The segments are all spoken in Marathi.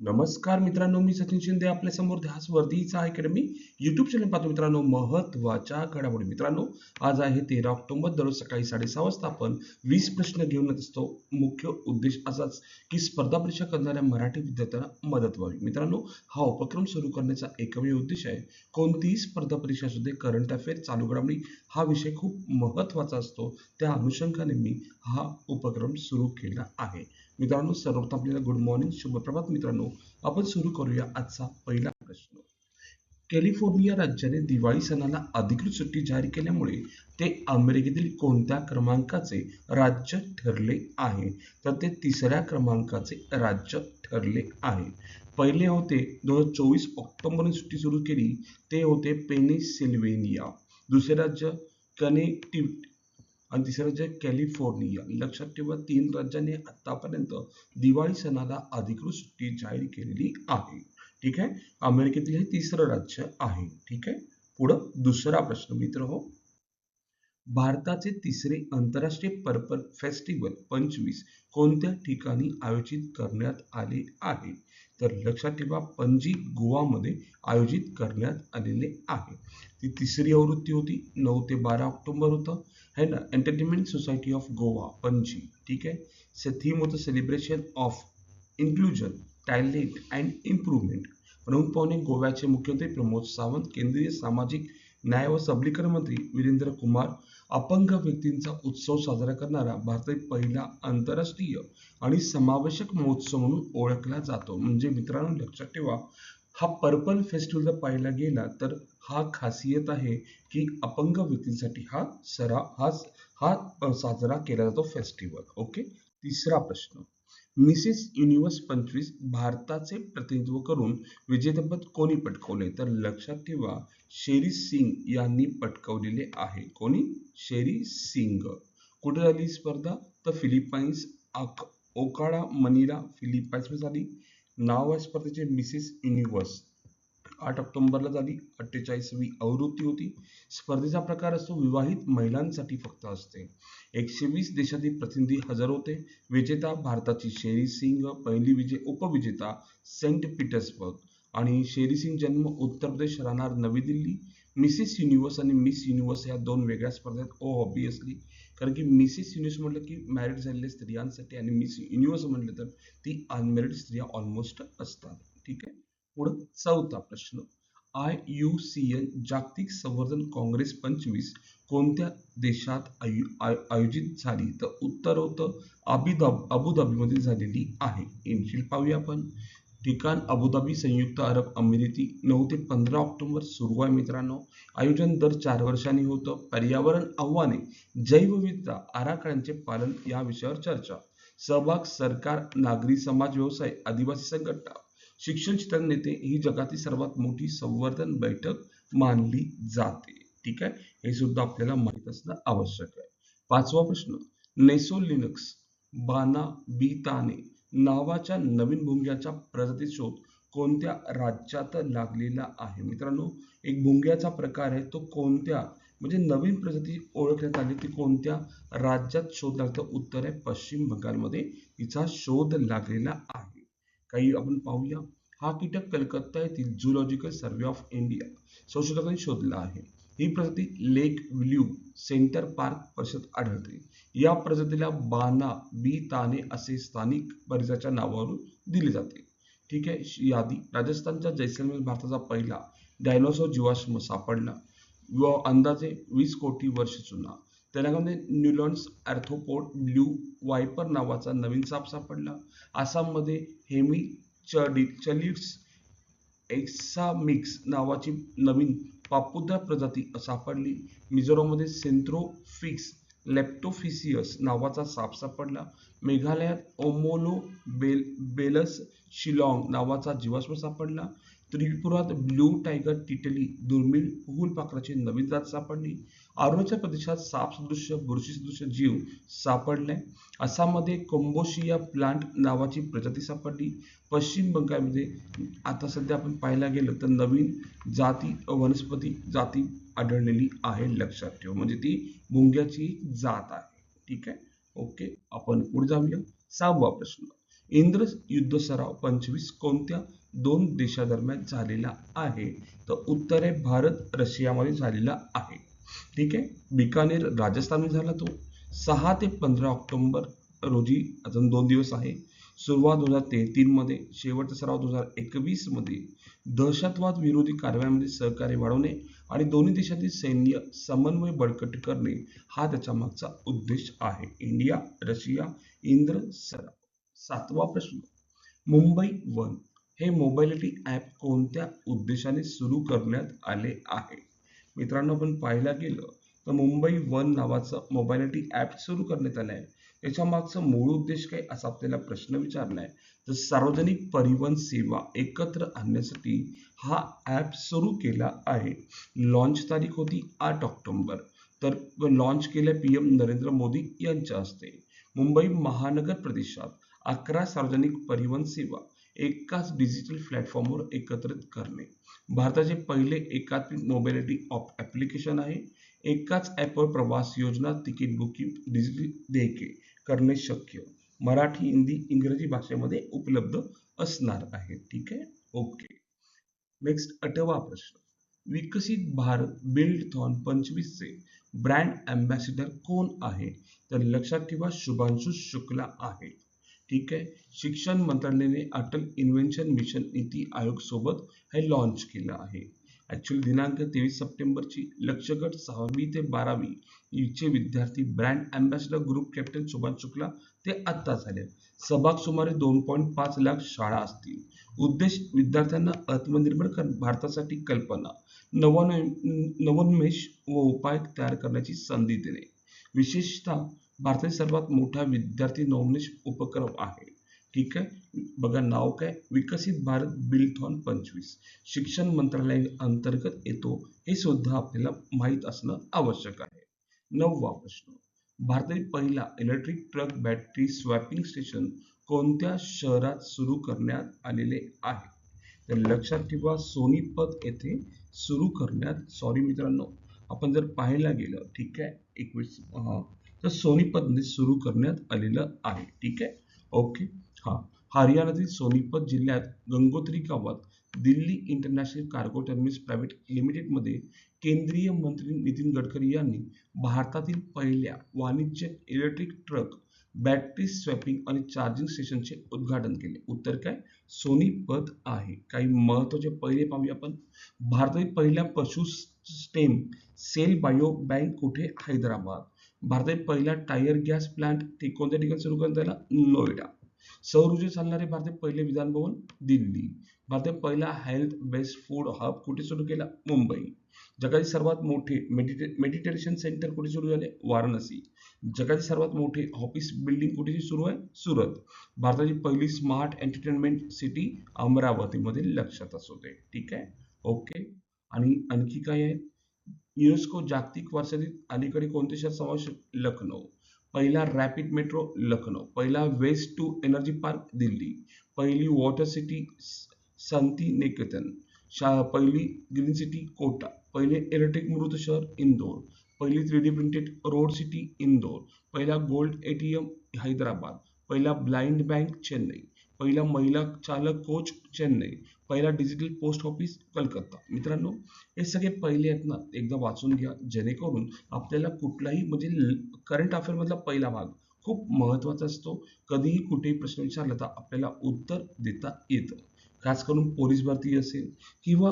नमस्कार मित्रांनो मी सचिन शिंदे आपल्यासमोर ध्यास वर्धीचा अकॅडमी युट्यूब चॅनल पाहतो मित्रांनो. महत्त्वाच्या घडामोडी. मित्रांनो आज आहे तेरा ऑक्टोबर दररोज सकाळी साडेसहा वाजता आपण वीस प्रश्न घेऊन येत असतो. मुख्य उद्देश असाच की स्पर्धा परीक्षा करणाऱ्या मराठी विद्यार्थ्यांना मदत व्हावी. मित्रांनो हा उपक्रम सुरू करण्याचा एकमेव उद्देश आहे कोणतीही स्पर्धा परीक्षा असू दे करंट अफेअर चालू घडामोडी हा विषय खूप महत्त्वाचा असतो. त्या अनुषंगाने मी हा उपक्रम सुरू केला आहे. मित्रांनो सर्वप्रथम आपल्याला गुड मॉर्निंग शुभप्रभात मित्रांनो. आपण सुरू करूया आजचा पहिला प्रश्न. कॅलिफोर्निया राज्याने दिवाळी सणाला अधिकृत सुट्टी जाहीर केल्यामुळे ते अमेरिकेतील कोणत्या क्रमांकाचे राज्य ठरले आहे? तर ते तिसऱ्या क्रमांकाचे राज्य ठरले आहे. पहिले होते दोन हजार चोवीस ऑक्टोबरने सुट्टी सुरू केली. ते होते पेनिसिल्वेनिया दुसरे राज्य कनेक्टिव्ह आणि तिसरं राज्य कॅलिफोर्निया. लक्षात ठेवा तीन राज्यांनी आतापर्यंत दिवाळी सणाला अधिकृत सुट्टी जाहीर केलेली आहे. ठीक आहे? अमेरिकेतील हे तिसरं राज्य आहे. ठीक आहे? पुढं दुसरा प्रश्न मित्र हो. भारताचे तिसरे आंतरराष्ट्रीय पर्पल फेस्टिवल पंचवीस. कोणत्या ठिकाणी आयोजित करण्यात आले आहे? तर लक्षात ठेवा पणजी गोवामध्ये आयोजित करण्यात आलेले आहे. ती तिसरी आवृत्ती होती नऊ ते बारा ऑक्टोबर होतं. है ना? Entertainment society of Goa Panaji. ठीक आहे? थीम होतं celebration of inclusion talent and improvement प्रमुख पाहुणे गोव्याचे मुख्यमंत्री प्रमोद सावंत केंद्रीय सामाजिक न्याय व सबलीकरण मंत्री वीरेंद्र कुमार अपंग व्यक्तींचा उत्सव साजरा करणारा भारतातील पहिला आंतरराष्ट्रीय आणि समावेशक महोत्सव म्हणून ओळखला जातो. म्हणजे मित्रांनो लक्षात ठेवा हा पर्पल फेस्टिवल जर पाहिला गेला तर हा खासियत आहे की अपंग व्यक्तींसाठी हा सरा हा हा साजरा केला जातो फेस्टिवल. ओके? तिसरा प्रश्न. मिसेस युनिव्हर्स पंचवीस भारताचे प्रतिनिधित्व करून विजेतेपद कोणी पटकवले तर लक्षात ठेवा शेरी सिंग यांनी पटकवलेले आहे. कोणी? शेरी सिंग. कुठे झाली ही स्पर्धा? तर फिलिपाईन्स ओकाडा मनिला फिलिपाईन्स झाली. नाव आहे स्पर्धेचे मिसेस युनिव्हर्स. आठ ऑक्टोबरला झाली. अठ्ठेचाळीसवी आवृत्ती होती. स्पर्धेचा प्रकार असतो विवाहित महिलांसाठी फक्त असते. एकशे वीस देशातील प्रतिनिधी हजर होते. विजेता भारताची शेरी सिंग पहिली विजय उपविजेता सेंट पीटर्सबर्ग आणि शेरी सिंग जन्म उत्तर प्रदेश राहणार नवी दिल्ली. मिसेस युनिव्हर्स आणि मिस युनिव्हर्स या दोन वेगळ्या स्पर्धेत ओ ऑब्वियसली कारण की मिसेस युनिव्हर्स म्हटलं की मॅरिड झालेल्या स्त्रियांसाठी आणि मिस युनिव्हर्स म्हटलं तर ती अनमॅरिड स्त्रिया ऑलमोस्ट असतात. ठीक आहे? पुढं चौथा प्रश्न. आय यू सी एन जागतिक संवर्धन काँग्रेस पंचवीस कोणत्या देशात आयु आयोजित झाली? तर उत्तर होतं अबिधाब अबुधाबीमध्ये झालेली आहे. इनशील पाहूया आपण. ठिकाण अबुधाबी संयुक्त अरब अमिरेती नऊ ते पंधरा ऑक्टोबर सुरू आहे मित्रांनो. आयोजन दर चार वर्षांनी होतं. पर्यावरण आव्हाने जैवविविधता आराखड्यांचे पालन या विषयावर चर्चा. सहभाग सरकार नागरी समाज व्यवसाय आदिवासी संघटना शिक्षण क्षेत्र नेते ही जगातील सर्वात मोठी संवर्धन बैठक मानली जाते. ठीक आहे? हे सुद्धा आपल्याला माहीत असणं आवश्यक आहे. पाचवा प्रश्न. नेसोलिनक्स बाना बीताने नावाच्या नवीन भुंग्याचा प्रजाती शोध कोणत्या राज्यात लागलेला आहे? मित्रांनो एक भुंग्याचा प्रकार आहे तो कोणत्या म्हणजे नवीन प्रजाती ओळखण्यात आली ती कोणत्या राज्यात शोध लागतं उत्तर आहे? पश्चिम बंगालमध्ये तिचा शोध लागलेला आहे. काही आपण पाहूया. हा कीटक कलकत्ता येथील झुलॉजिकल सर्वे ऑफ इंडिया संशोधकांनी शोधला आहे. ही प्रजाती लेक व्ल्यू सेंटर पार्क परिसरात आढळते. या प्रजातीला बाना बी ताने असे स्थानिक परिसराच्या नावावरून दिले जाते. ठीक आहे यादी. राजस्थानच्या जैसलमेर भारताचा पहिला डायनोसॉर जीवाश्म सापडला. व अंदाजे वीस कोटी वर्ष जुना. तेलंगणामध्ये न्यूलॉन्स अर्थोपोर्ट ब्ल्यू वायपर नावाचा नवीन साप सापडला. आसाममध्ये हेमी चडी चलिड्स एक्सामिक्स नावाची नवीन पापुद्रा प्रजाती सापडली. मिझोराममध्ये सेंथ्रोफिक्स लेप्टोफिसियस नावाचा साप सापडला. मेघालयात ओमोलो बेल बेलस शिलाँग नावाचा जीवाश्म सापडला. त्रिपुरात ब्ल्यू टायगर टिटली दुर्मिळ फुलपाखराची नवीन जात सापडली. अरुणाचल प्रदेशात साप सदृश्य बुरशी जीव सापडलाय आसाममध्ये कोंबोशिया प्लांट नावाची प्रजाती सापडली. पश्चिम बंगालमध्ये आता सध्या आपण पाहायला गेलं तर नवीन जाती वनस्पती जाती आढळलेली आहे लक्षात ठेवा. म्हणजे ती मुंग्याची जात आहे. ठीक आहे? ओके आपण पुढे जाऊया. सहावा प्रश्न. इंद्र युद्ध सराव पंचवीस कोणत्या दोन देशादरम्यान झालेला आहे? तर उत्तर आहे भारत रशियामध्ये झालेला आहे. ठीक आहे? बिकानेर राजस्थानमध्ये झाला तो. सहा ते पंधरा ऑक्टोबर रोजी अजून दोन दिवस आहे. सुरुवात दोन हजार तेहतीन मध्ये शेवटचा सराव दोन हजार एकवीसमध्ये. दहशतवाद विरोधी कारवायांमध्ये सहकार्य वाढवणे आणि दोन्ही देशातील सैन्य समन्वय बळकट करणे हा त्याच्या मागचा उद्देश आहे. इंडिया रशिया इंद्र सराव. सातवा प्रश्न. मुंबई वन हे मोबाईलिटी ॲप कोणत्या उद्देशाने सुरू करण्यात आले आहे? मित्रांनो आपण पाहायला गेलं तर मुंबई वन नावाचं मोबाईलिटी ॲप सुरू करण्यात आलं आहे याच्या मागचा मूळ उद्देश काय असा आपल्याला प्रश्न विचारलाय तर सार्वजनिक परिवहन सेवा एकत्र आणण्यासाठी हा ॲप सुरू केला आहे. लॉन्च तारीख होती आठ ऑक्टोबर. तर लॉन्च केलं पी एम नरेंद्र मोदी यांच्या हस्ते. मुंबई महानगर प्रदेशात अकरा सार्वजनिक परिवहन सेवा एकाच डिजिटल प्लॅटफॉर्मवर एकत्रित करणे. भारताचे पहिले एकात्मिक मोबिलिटी ऑप ॲप्लिकेशन आहे. एकाच ॲपवर प्रवास योजना तिकीट बुकिंग डिजिटल देयके करणे शक्य. मराठी हिंदी इंग्रजी भाषेमध्ये उपलब्ध असणार आहे. ठीक आहे? ओके नेक्स्ट आठवा प्रश्न. विकसित भारत बिल्ड थॉन पंचवीसचे ब्रँड अँबॅसिडर कोण आहे? तर लक्षात ठेवा शुभांशु शुक्ला आहे. ठीक आहे. शिक्षण मंत्रालयाने अटल इन्व्हेन्शन मिशन नीती आयोग सोबत हे लॉन्च केलं आहे. ऍक्च्युअली दिनांक तेवीस सप्टेंबरची लक्षगट सहावी ते बारावी चे विद्यार्थी brand ambassador group captain Subhash Shukla ते आत्ता झाले सभाग सुमारे दोन पॉईंट पाच लाख शाळा असतील. उद्देश विद्यार्थ्यांना आत्मनिर्भर कर भारतासाठी कल्पना. नवोन्मेष व उपाय तयार करण्याची संधी देणे. विशेषतः भारतातील सर्वात मोठा विद्यार्थी नोंदणी उपक्रम आहे. ठीक आहे? बघा नाव काय? विकसित भारत बिल्थॉन पंचवीस. शिक्षण मंत्रालय अंतर्गत येतो. हे सुद्धा आपल्याला माहीत असणं आवश्यक आहे. नववा प्रश्न. भारतातील पहिला electric truck battery swapping station कोणत्या शहरात सुरू करण्यात आलेले आहे? तर लक्षात ठेवा सोनीपत येथे सुरू करण्यात सॉरी मित्रांनो आपण जर पाहायला गेलं ठीक आहे? एकवीस तर सोनीपतने सुरू करण्यात आलेलं आहे. ठीक आहे? ओके हा. हरियाणातील सोनीपत जिल्ह्यात गंगोत्री गावात Delhi international cargo terminus private लिमिटेडमध्ये केंद्रीय मंत्री नितीन गडकरी यांनी भारतातील पहिल्या वाणिज्य इलेक्ट्रिक ट्रक बॅटरी स्वॅपिंग आणि चार्जिंग स्टेशनचे उद्घाटन केले. उत्तर काय? सोनीपत आहे. काही महत्त्वाचे पहिले पाहूया आपण. भारतातील पहिल्या पशु स्टेम सेल बायो बँक कुठे? हैदराबाद. भारतातील पहिला टायर गॅस प्लांट ते कोणत्या ठिकाणी सुरू करण्यात आला? नोएडा. सौर ऊर्जा चालणारे भारतीय पहिले विधान भवन दिल्ली. भारतात पहिला हेल्थ बेस्ड फूड हब कुठे सुरू केला? मुंबई. जगातील सर्वात मोठे मेडिटे मेडिटेशन सेंटर कुठे सुरू झाले? वाराणसी. जगातील सर्वात मोठे ऑफिस बिल्डिंग कुठे सुरू आहे? सुरत. भारताची पहिली स्मार्ट एंटरटेनमेंट सिटी अमरावतीमध्ये लक्षात असू दे. ठीक आहे? ओके आणि आणखी काय आहे? युनेस्को जागतिक वारसातील अलीकडे कोणते शहर समावेश लखनौ. पहिला रॅपिड मेट्रो लखनौ. पहिला waste to energy park Delhi. पहिली वॉटर सिटी संती निकेतन. शा पहिली ग्रीन सिटी कोटा. पहिले इलेक्ट्रिक मृत शहर इंदोर. पहिली three D printed road city Indore. पहिला गोल्ड एटीएम हैदराबाद. पहिला ब्लाइंड बँक चेन्नई. पहिला महिला चालक कोच चेन्नई. पहिला डिजिटल पोस्ट ऑफिस कलकत्ता. मित्रांनो हे सगळे पहिले आहेत ना एकदा वाचून घ्या. जेणेकरून आपल्याला कुठलाही म्हणजे करंट अफेअर मधला पहिला भाग खूप महत्त्वाचा असतो. कधीही कुठेही प्रश्न विचारला तर आपल्याला उत्तर देता येतं. खास करून पोलीस भरती असेल किंवा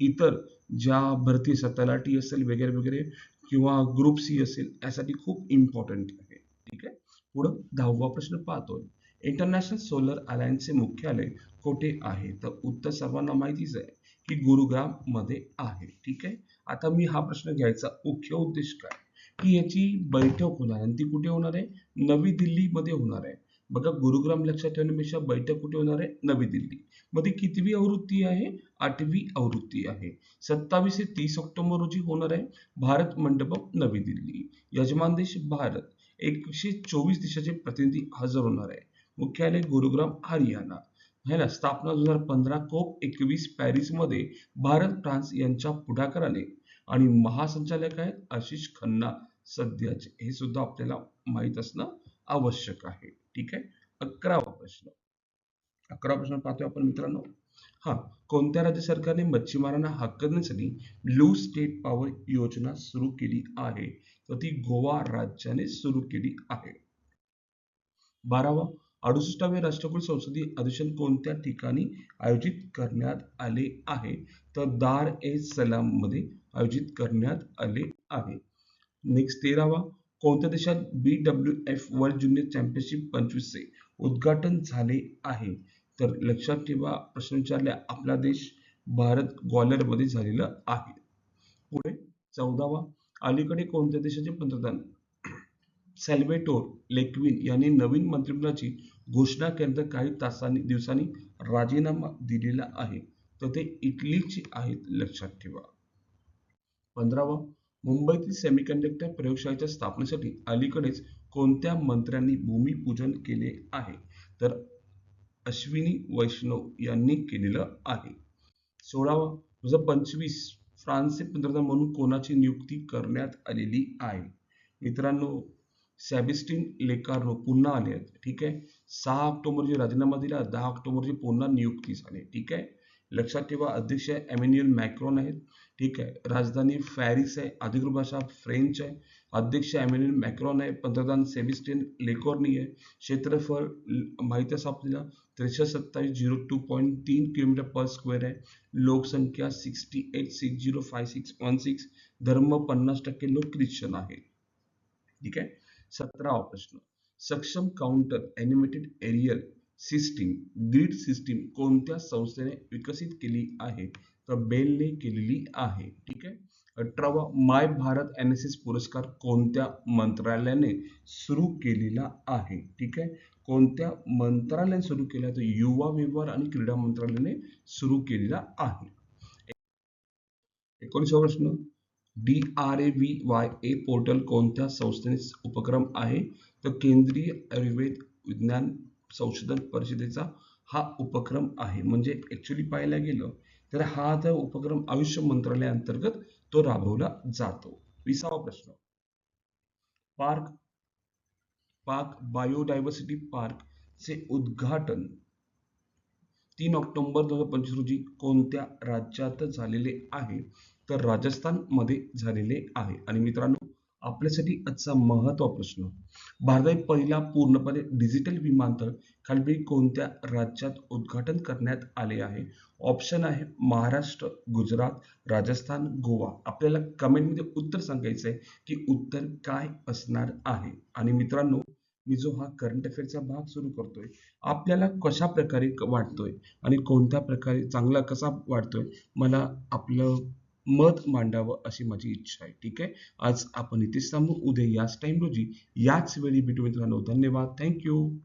इतर ज्या भरती असतात तलाठी असेल वगैरे वगैरे किंवा ग्रुप सी असेल यासाठी खूप इम्पॉर्टंट आहे. ठीक आहे? पुढं दहावा प्रश्न पाहतोय. इंटरनॅशनल सोलर अलायन्सचे मुख्यालय कुठे आहे. तर उत्तर सर्वांना माहितीच आहे की गुरुग्राममध्ये आहे. ठीक आहे? आता मी हा प्रश्न घ्यायचा मुख्य उद्देश काय? की याची बैठक होणार आणि ती कुठे होणार आहे? नवी दिल्लीमध्ये होणार आहे. बघा गुरुग्राम लक्षात ठेवण्यापेक्षा बैठक कुठे होणार आहे? नवी दिल्ली. मध्ये कितवी आवृत्ती आहे? आठवी आवृत्ती आहे. सत्तावीस ते तीस ऑक्टोबर रोजी होणार आहे. भारत मंडपम नवी दिल्ली. यजमान देश भारत. एकशे चोवीस देशाचे प्रतिनिधी हजर होणार आहे. मुख्यालय गुरुग्राम हरियाणा. है ना स्थापना दोन हजार पंधरा कोप एकवीस पॅरिसमध्ये भारत फ्रान्स यांच्या पुढाकाराने आणि महासंचालक आहेत आशिष खन्ना सध्याचे. हे सुद्धा आपल्याला माहीत असणं आवश्यक आहे. ठीक आहे? अकरावा प्रश्न. अकरा प्रश्न पाहतोय आपण मित्रांनो. हा कोणत्या राज्य सरकारने मच्छीमारांना हक्क देण्यासाठी ब्लू स्टेट पॉवर योजना सुरू केली आहे? तर ती गोवा राज्याने सुरू केली आहे. बारावा अडुसष्टावे राष्ट्रकुल संसदीय अधिवेशन कोणत्या ठिकाणी आयोजित करण्यात आले आहे? तर दार ए सलाममध्ये आयोजित करण्यात आले आहे. नेक्स्ट तेरावा. कोणत्या देशात B W F world junior championship पंचवीसचे उद्घाटन झाले आहे? तर लक्षात ठेवा प्रश्न विचारल्या आपला देश भारत ग्वालियरमध्ये झालेला आहे. पुढे चौदावा. अलीकडे कोणत्या देशाचे पंतप्रधान? सॅल्वेटोर लेक्विन यांनी नवीन मंत्रिमंडळाची घोषणा केल्यानंतर काही तासांनी दिवसांनी राजीनामा दिलेला आहे. तर ते इटलीचे आहेत लक्षात ठेवा. पंधरावा मुंबईतील सेमीकंडक्टर प्रयोगशाळेच्या स्थापनेसाठी अलीकडेच कोणत्या मंत्र्यांनी भूमिपूजन केले आहे? तर अश्विनी वैष्णव यांनी केलेलं आहे. सोळावा दोन हजार पंचवीस फ्रान्सचे पंतप्रधान म्हणून कोणाची नियुक्ती करण्यात आलेली आहे? मित्रांनो सॅबिस्टिन लेकार्नो पुन्हा आले आहेत ठीक आहे? सहा ऑक्टोबरची राजीनामा दिला दहा ऑक्टोबरची पुन्हा नियुक्ती झाली ठीक आहे? लक्षात ठेवा अध्यक्ष एमॅन्युअल मॅक्रॉन आहेत ठीक आहे? राजधानी फॅरिस आहे अधिकृत भाषा फ्रेंच आहे. अध्यक्ष एमॅन्युअल मॅक्रॉन आहे पंतप्रधान सेबिस्टिन लेकॉर्नी आहे. क्षेत्रफळ माहिती असं आपल्याला त्रेसष्ट सत्तावीस झिरो टू पॉईंट तीन किलोमीटर पर स्क्वेअर आहे. लोकसंख्या sixty eight six zero five six one six धर्म पन्नास टक्के लोक ख्रिश्चन आहेत ठीक आहे? सतरावा प्रश्न. सक्षम counter animated aerial system grid system कोणत्या संस्थेने विकसित केली आहे? तर बेलने केलेली आहे. ठीक आहे? अठरावा my Bharat N S S पुरस्कार कोणत्या मंत्रालयाने सुरू केलेला आहे? ठीक आहे? कोणत्या मंत्रालयाने सुरू केला? तर युवा व्यवहार आणि क्रीडा मंत्रालयाने सुरू केलेला आहे. एकोणीसावा प्रश्न. D R A V Y A portal कोणत्या संस्थेने उपक्रम आहे? तर केंद्रीय आयुर्वेद विज्ञान संशोधन परिषदेचा हा उपक्रम आहे. म्हणजे ॲक्च्युली पाहायला गेलं तर हा तर उपक्रम आयुष्य मंत्रालयाअंतर्गत तो राबवला जातो. विसावा प्रश्न. पार्क पार्क बायोडायव्हर्सिटी पार्क चे उद्घाटन तीन ऑक्टोबर दोन हजार पंचवीस रोजी कोणत्या राज्यात झालेले आहे? तर राजस्थानमध्ये झालेले आहे. आणि मित्रांनो आपल्यासाठी आजचा महत्त्व प्रश्न. भारतात पहिला पूर्णपणे डिजिटल विमानतळ खालील कोणत्या राज्यात उद्घाटन करण्यात आले आहे? ऑप्शन आहे महाराष्ट्र गुजरात राजस्थान गोवा. आपल्याला कमेंटमध्ये उत्तर सांगायचं आहे की उत्तर काय असणार आहे? आणि मित्रांनो मी जो हा करंट अफेअरचा भाग सुरू करतोय आपल्याला कशा प्रकारे वाटतोय? आणि कोणत्या प्रकारे चांगला कसा वाटतोय? मला आपलं मत मांडावं अशी माझी इच्छा आहे. ठीक आहे? आज आपण इथेच थांबू. उद्या याच टाइम रोजी याच वेळी भेटू मित्रांनो धन्यवाद थँक्यू